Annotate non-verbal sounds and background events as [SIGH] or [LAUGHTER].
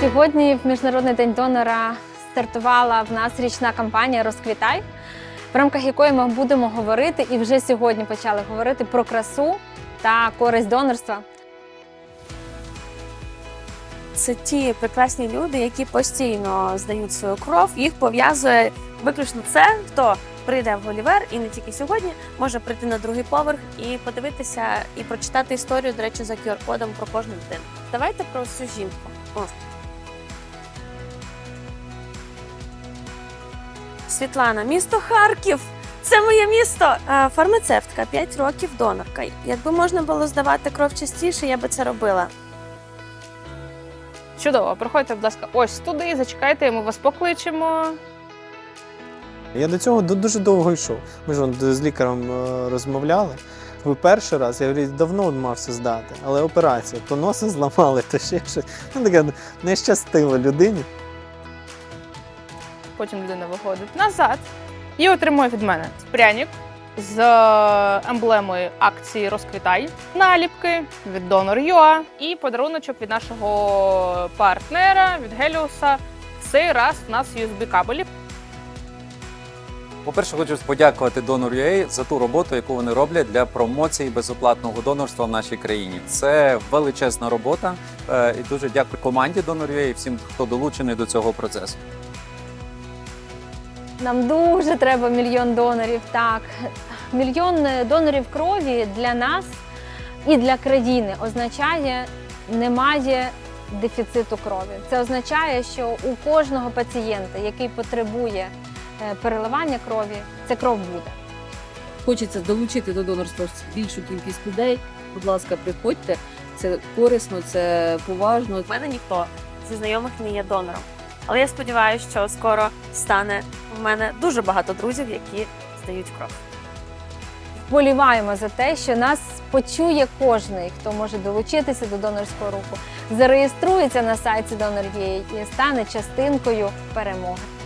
Сьогодні в Міжнародний день донора стартувала в нас річна кампанія Розквітай, в рамках якої ми будемо говорити і вже сьогодні почали говорити про красу та користь донорства. Це ті прекрасні люди, які постійно здають свою кров. Їх пов'язує виключно це, хто прийде в Голівер і не тільки сьогодні, може прийти на другий поверх і подивитися і прочитати історію, до речі, за QR-кодом про кожну дитину. Давайте про цю жінку. О. Світлана, місто Харків. Це моє місто. Е, Фармацевтка, 5 років донорка. Якби можна було здавати кров частіше, я би це робила. Чудово, проходьте, будь ласка, ось туди, зачекайте, ми вас покличемо. Я до цього дуже довго йшов. Ми ж з лікарем е, розмовляли. Ви перший раз, я говорю, давно мався здати, але операція, то носи [LAUGHS] зламали, то ще щось. Ну, таке не щастило людині. Потім людина виходить назад і отримує від мене пряник з е, емблемою акції Розквітай, наліпки від Donor.ua і подаруночок від нашого партнера від Геліуса. Цей раз в нас USB кабелі. По-перше, хочу подякувати Donor.ua за ту роботу, яку вони роблять для промоції безоплатного донорства в нашій країні. Це величезна робота. е, І дуже дякую команді Donor.ua і всім, хто долучений до цього процесу. Нам дуже треба мільйон донорів. Так, мільйон е, донорів крові для нас і для країни означає немає дефіциту крові. Це означає, що у кожного пацієнта, який потребує е, переливання крові, ця кров буде. Хочеться долучити до донорства більшу кількість людей. Будь ласка, приходьте. Це корисно, це поважно. У мене ніхто зі знайомих не є донором. Але я сподіваюся, що скоро стане в мене дуже багато друзів, які здають кров. Вболіваємо за те, що нас почує кожний, хто може долучитися до донорського руху, зареєструється на сайті Donor.ua і стане частинкою перемоги.